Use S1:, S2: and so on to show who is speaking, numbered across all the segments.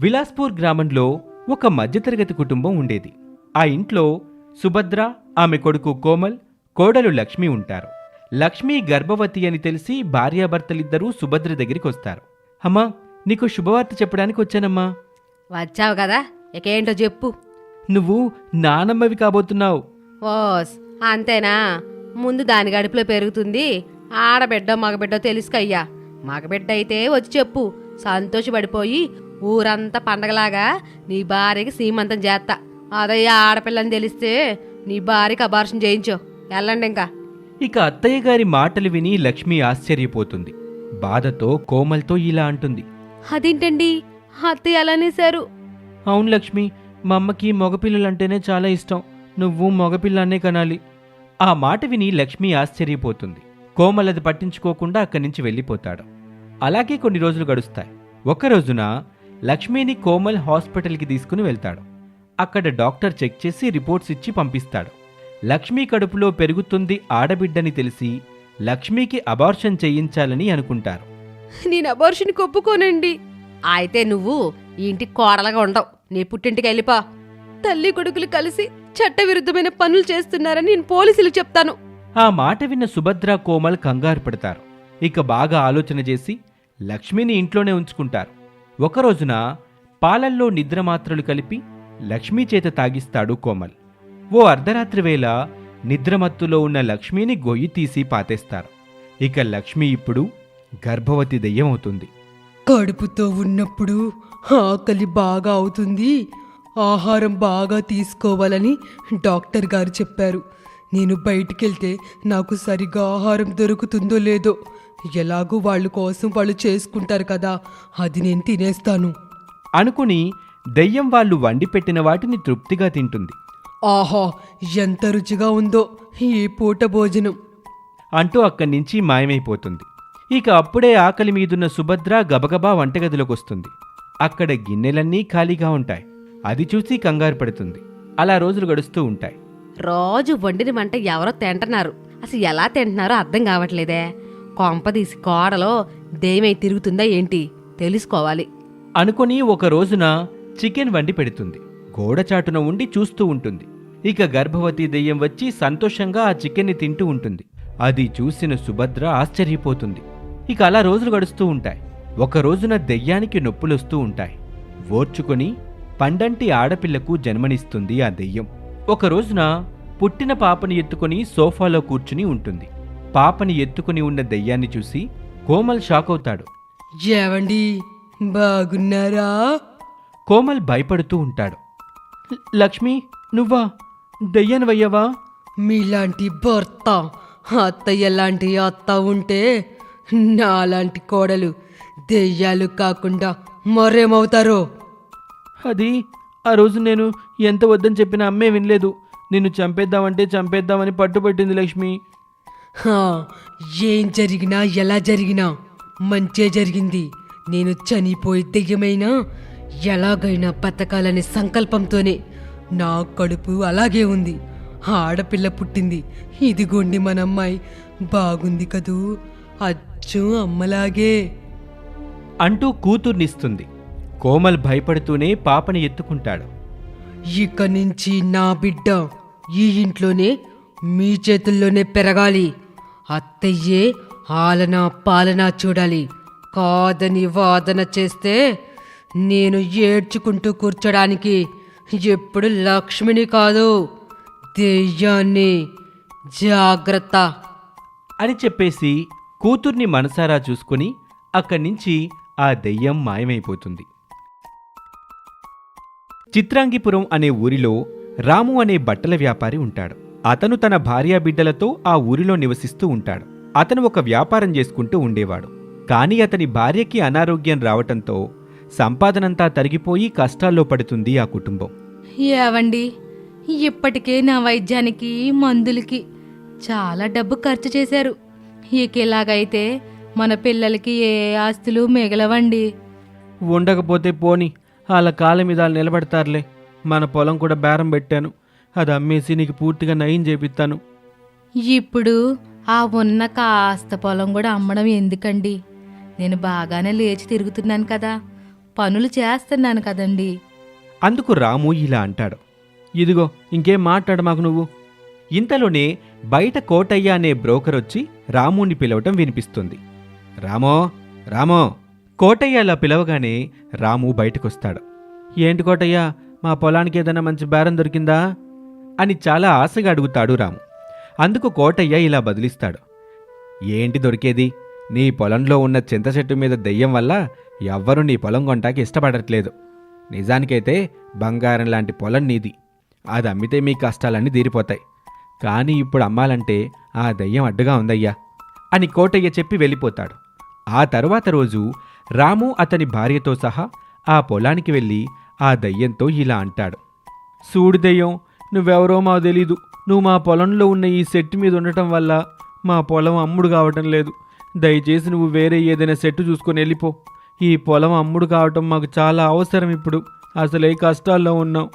S1: విలాస్పూర్ గ్రామంలో ఒక మధ్యతరగతి కుటుంబం ఉండేది. ఆ ఇంట్లో సుభద్ర ఆమె కొడుకు కోమల్ కోడలు లక్ష్మి ఉంటారు. లక్ష్మి గర్భవతి అని తెలిసి భార్యాభర్తలిద్దరూ సుభద్ర దగ్గరికి వస్తారు. అమ్మా నీకు శుభవార్త చెప్పడానికి వచ్చానమ్మా.
S2: వచ్చావు కదా ఇకేంటో చెప్పు.
S1: నువ్వు నానమ్మవి కాబోతున్నావు.
S2: ఓస్ అంతేనా? ముందు దాని గడుపులో పెరుగుతుంది. ఆడబిడ్డ మగబిడ్డ తెలుసుకయ్యా. మగబిడ్డ అయితే వచ్చి చెప్పు. సంతోషపడిపోయి ఊరంతా పండగలాగా నీ భార్యకి సీమంతం చేస్తా అదయ్యా ఆడపిల్లని తెలిస్తే నీ భార్యకి అబార్షన్ చేయించు. వెళ్ళండి ఇంకా.
S1: ఇక అత్తయ్య గారి మాటలు విని లక్ష్మి ఆశ్చర్యపోతుంది. బాధతో కోమల్తో ఇలా అంటుంది.
S2: అదేంటండి? అత్తయ్య అలా అనేశారు.
S1: అవును లక్ష్మి మా అమ్మకి మగపిల్లలంటేనే చాలా ఇష్టం. నువ్వు మగపిల్లాన్నే కనాలి. ఆ మాట విని లక్ష్మి ఆశ్చర్యపోతుంది. కోమల్ అది పట్టించుకోకుండా అక్కడి నుంచి వెళ్ళిపోతాడు. అలాగే కొన్ని రోజులు గడుస్తాయి. ఒక రోజున లక్ష్మిని కోమల్ హాస్పిటల్కి తీసుకుని వెళ్తాడు. అక్కడ డాక్టర్ చెక్ చేసి రిపోర్ట్స్ ఇచ్చి పంపిస్తాడు. లక్ష్మి కడుపులో పెరుగుతుంది ఆడబిడ్డని తెలిసి లక్ష్మికి అబార్షన్ చేయించాలని అనుకుంటారు.
S2: నేను అబార్షన్ ఒప్పుకోనండి అయితే నువ్వు ఈ ఇంటికి కోడలుగా ఉండవు. నీ పుట్టింటికి వెళ్ళిపో. తల్లి కొడుకులు కలిసి చట్టవిరుద్ధమైన పనులు చేస్తున్నారని నేను పోలీసులకు చెప్తాను.
S1: ఆ మాట విన్న సుభద్ర కోమల్ కంగారు పడతారు. ఇక బాగా ఆలోచన చేసి లక్ష్మిని ఇంట్లోనే ఉంచుకుంటారు. ఒకరోజున పాలల్లో నిద్రమాత్రలు కలిపి లక్ష్మీ చేత తాగిస్తాడు కోమల్. ఓ అర్ధరాత్రి వేళ నిద్రమత్తులో ఉన్న లక్ష్మిని గొయ్యి తీసి పాతేస్తారు. ఇక లక్ష్మి ఇప్పుడు గర్భవతి దెయ్యమవుతుంది.
S3: కడుపుతో ఉన్నప్పుడు ఆకలి బాగా అవుతుంది. ఆహారం బాగా తీసుకోవాలని డాక్టర్ గారు చెప్పారు. నేను బయటికెళ్తే నాకు సరిగా ఆహారం దొరుకుతుందో లేదో ఎలాగో వాళ్ళ కోసం వాళ్ళు చేసుకుంటారు కదా అది నేను తినేస్తాను.
S1: అనుకుని దెయ్యం వాళ్ళు వండి పెట్టిన వాటిని తృప్తిగా తింటుంది.
S3: ఆహా ఎంత రుచిగా ఉందో ఈ పూట భోజనం.
S1: అంటూ అక్కడి నుంచి మాయమైపోతుంది. ఇక అప్పుడే ఆకలి మీదున్న సుభద్ర గబగబా వంటగదిలోకి వస్తుంది. అక్కడ గిన్నెలన్నీ ఖాళీగా ఉంటాయి. అది చూసి కంగారు పడుతుంది. అలా రోజులు గడుస్తూ ఉంటాయి.
S2: రోజు వండిన వంట ఎవరో తింటున్నారు. అసలు ఎలా తింటున్నారో అర్థం కావట్లేదే. కొంపదీసి కోడలో దేమై తిరుగుతుందా ఏంటి తెలుసుకోవాలి.
S1: అనుకొని ఒక రోజున చికెన్ వండి పెడుతుంది. గోడచాటున ఉండి చూస్తూ ఉంటుంది. ఇక గర్భవతి దెయ్యం వచ్చి సంతోషంగా ఆ చికెన్ని తింటూ ఉంటుంది. అది చూసిన సుభద్ర ఆశ్చర్యపోతుంది. ఇక అలా రోజులు గడుస్తూ ఉంటాయి. ఒక రోజున దెయ్యానికి నొప్పులొస్తూ ఉంటాయి. ఓర్చుకొని పండంటి ఆడపిల్లకు జన్మనిస్తుంది ఆ దెయ్యం. ఒక రోజున పుట్టిన పాపని ఎత్తుకొని సోఫాలో కూర్చుని ఉంటుంది. పాపని ఎత్తుకుని ఉన్న దెయ్యాన్ని చూసి కోమల్ షాక్ అవుతాడు.
S3: ఏవండి? బాగున్నారా?
S1: కోమల్ భయపడుతూ ఉంటాడు. "ల- లక్ష్మి నువ్వా? దెయ్యానివయ్యావా?
S3: మీలాంటి భర్త అత్తయ్య లాంటి అత్త ఉంటే నాలాంటి కోడలు దెయ్యాలు కాకుండా మరేమవుతారో?
S1: అది ఆ రోజు నేను ఎంత వద్దని చెప్పినా అమ్మే వినలేదు. నిన్ను చంపేద్దామంటే చంపేద్దామని పట్టుబట్టింది లక్ష్మి.
S3: ఏం జరిగినా ఎలా జరిగినా మంచే జరిగింది. నేను చనిపోయి దెయ్యమైనా ఎలాగైనా బతకాలనే సంకల్పంతోనే నా కడుపు అలాగే ఉంది. ఆడపిల్ల పుట్టింది. ఇదిగోండి మన అమ్మాయి బాగుంది కదూ అచ్చు అమ్మలాగే.
S1: అంటూ కూతుర్నిస్తుంది. కోమల్ భయపడుతూనే పాపని ఎత్తుకుంటాడు.
S3: ఇక నుంచి నా బిడ్డ ఈ ఇంట్లోనే మీ చేతుల్లోనే పెరగాలి. అత్తయ్యే ఆలన పాలన చూడాలి. కాదని వాదన చేస్తే నేను ఏడ్చుకుంటూ కూర్చోడానికి ఎప్పుడు లక్ష్మిని కాదు దెయ్యాన్ని. జాగ్రత్త.
S1: అని చెప్పేసి కూతుర్ని మనసారా చూసుకుని అక్కడి నుంచి ఆ దెయ్యం మాయమైపోతుంది. చిత్రాంగిపురం అనే ఊరిలో రాము అనే బట్టల వ్యాపారి ఉంటాడు. అతను తన భార్యా బిడ్డలతో ఆ ఊరిలో నివసిస్తూ ఉంటాడు. అతను ఒక వ్యాపారం చేసుకుంటూ ఉండేవాడు. కానీ అతని భార్యకి అనారోగ్యం రావటంతో సంపాదనంతా తరిగిపోయి కష్టాల్లో పడుతుంది ఆ కుటుంబం.
S4: ఏవండి? ఇప్పటికే నా వైద్యానికి మందులకి చాలా డబ్బు ఖర్చు చేశారు. ఇక ఇలాగైతే మన పిల్లలకి ఏ ఆస్తులు మిగలవండి?
S1: ఉండకపోతే పోని వాళ్ళ కాళ్ళ మీద వాళ్ళు నిలబడతారులే. మన పొలం కూడా బేరం పెట్టాను. అది అమ్మేసి నీకు పూర్తిగా నయం చేపిస్తాను.
S4: ఇప్పుడు ఆ ఉన్న కాస్త పొలం కూడా అమ్మడం ఎందుకండి? నేను బాగానే లేచి తిరుగుతున్నాను కదా. పనులు చేస్తున్నాను కదండి.
S1: అందుకు రాము ఇలా అంటాడు. ఇదిగో ఇంకేం మాట్లాడు మాకు నువ్వు? ఇంతలోనే బయట కోటయ్య అనే బ్రోకర్ వచ్చి రాముని పిలవటం వినిపిస్తుంది. రామో రామో కోటయ్య అలా పిలవగానే రాము బయటకొస్తాడు. ఏంటి కోటయ్య మా పొలానికి ఏదైనా మంచి బేరం దొరికిందా? అని చాలా ఆశగా అడుగుతాడు రాము. అందుకు కోటయ్య ఇలా బదిలిస్తాడు. ఏంటి దొరికేది? నీ పొలంలో ఉన్న చింత చెట్టు మీద దెయ్యం వల్ల ఎవ్వరూ నీ పొలం కొంటాకి ఇష్టపడట్లేదు. నిజానికైతే బంగారం లాంటి పొలం నీది. అది అమ్మితే మీ కష్టాలన్నీ తీరిపోతాయి. కానీ ఇప్పుడు అమ్మాలంటే ఆ దెయ్యం అడ్డుగా ఉందయ్యా అని కోటయ్య చెప్పి వెళ్ళిపోతాడు. ఆ తరువాత రోజు రాము అతని భార్యతో సహా ఆ పొలానికి వెళ్ళి ఆ దయ్యంతో ఇలా అంటాడు. సూడు దెయ్యం నువ్వెవరో మాకు తెలీదు. నువ్వు మా పొలంలో ఉన్న ఈ సెట్టు మీద ఉండటం వల్ల మా పొలం అమ్ముడు కావటం లేదు. దయచేసి నువ్వు వేరే ఏదైనా సెట్టు చూసుకొని వెళ్ళిపో. ఈ పొలం అమ్ముడు కావటం మాకు చాలా అవసరం ఇప్పుడు. అసలే కష్టాల్లో ఉన్నాం.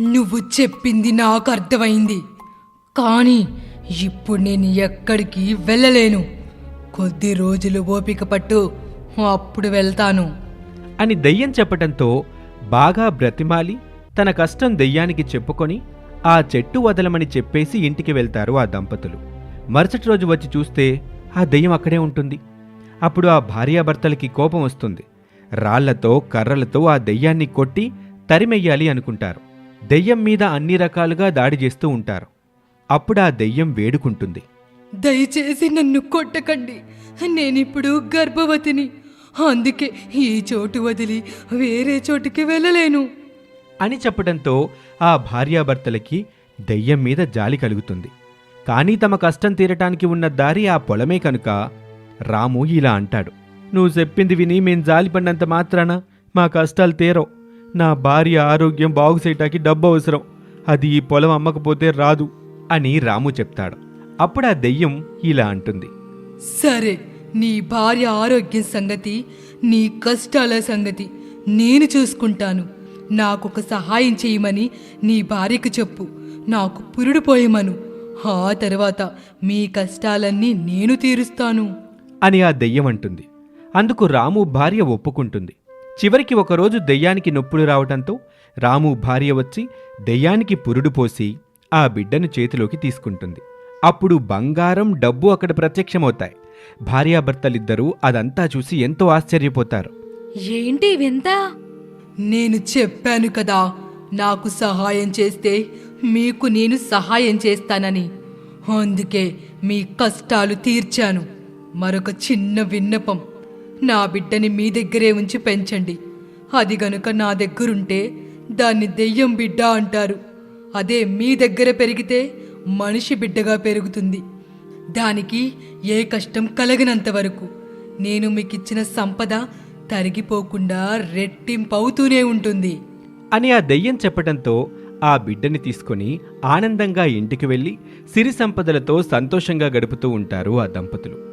S3: నువ్వు చెప్పింది నాకు అర్థమైంది. కానీ ఇప్పుడు నేను ఎక్కడికి వెళ్ళలేను. కొద్ది రోజులు ఓపిక పట్టు అప్పుడు వెళ్తాను.
S1: అని దెయ్యం చెప్పటంతో బాగా బ్రతిమాలి తన కష్టం దెయ్యానికి చెప్పుకొని ఆ చెట్టు వదలమని చెప్పేసి ఇంటికి వెళ్తారు ఆ దంపతులు. మరుసటి రోజు వచ్చి చూస్తే ఆ దెయ్యం అక్కడే ఉంటుంది. అప్పుడు ఆ భార్యాభర్తలకి కోపం వస్తుంది. రాళ్ళతో కర్రలతో ఆ దెయ్యాన్ని కొట్టి తరిమెయ్యాలి అనుకుంటారు. దెయ్యం మీద అన్ని రకాలుగా దాడి చేస్తూ ఉంటారు. అప్పుడు ఆ దెయ్యం వేడుకుంటుంది.
S3: దయచేసి నన్ను కొట్టకండి. నేనిప్పుడు గర్భవతిని. అందుకే ఈ చోటు వదిలి వేరే చోటుకి వెళ్ళలేను.
S1: అని చెప్పడంతో ఆ భార్యాభర్తలకి దెయ్యం మీద జాలి కలుగుతుంది. కానీ తమ కష్టం తీరటానికి ఉన్న దారి ఆ పొలమే కనుక రాము ఇలా అంటాడు. నువ్వు చెప్పింది విని మేం జాలిపడినంత మాత్రాన మా కష్టాలు తీరవు. నా భార్య ఆరోగ్యం బాగు చేయటానికి డబ్బు అవసరం. అది ఈ పొలం అమ్మకపోతే రాదు అని రాము చెప్తాడు. అప్పుడు ఆ దెయ్యం ఇలా అంటుంది.
S3: సరే నీ భార్య ఆరోగ్యం సంగతి నీ కష్టాల సంగతి నేను చూసుకుంటాను. నాకొక సహాయం చేయమని నీ భార్యకు చెప్పు. నాకు పురుడు పోయమను. ఆ తర్వాత మీ కష్టాలన్నీ నేను తీరుస్తాను.
S1: అని ఆ దెయ్యం అంటుంది. అందుకు రాము భార్య ఒప్పుకుంటుంది. చివరికి ఒకరోజు దెయ్యానికి నొప్పులు రావటంతో రాము భార్య వచ్చి దెయ్యానికి పురుడు పోసి ఆ బిడ్డను చేతిలోకి తీసుకుంటుంది. అప్పుడు బంగారం డబ్బు అక్కడ ప్రత్యక్షమవుతాయి. భార్యాభర్తలిద్దరూ అదంతా చూసి ఎంతో ఆశ్చర్యపోతారు.
S4: ఏంటి వింత
S3: నేను చెప్పాను కదా నాకు సహాయం చేస్తే మీకు నేను సహాయం చేస్తానని. అందుకే మీ కష్టాలు తీర్చాను. మరొక చిన్న విన్నపం. నా బిడ్డని మీ దగ్గరే ఉంచి పెంచండి. అది గనుక నా దగ్గరుంటే దాన్ని దెయ్యం బిడ్డ అంటారు. అదే మీ దగ్గర పెరిగితే మనిషి బిడ్డగా పెరుగుతుంది. దానికి ఏ కష్టం కలగనంత వరకు. నేను మీకిచ్చిన సంపద తరిగిపోకుండా రెట్టింపవుతూనే ఉంటుంది.
S1: అని ఆ దెయ్యం చెప్పటంతో ఆ బిడ్డని తీసుకొని ఆనందంగా ఇంటికి వెళ్ళి సిరి సంపదలతో సంతోషంగా గడుపుతూ ఉంటారు ఆ దంపతులు.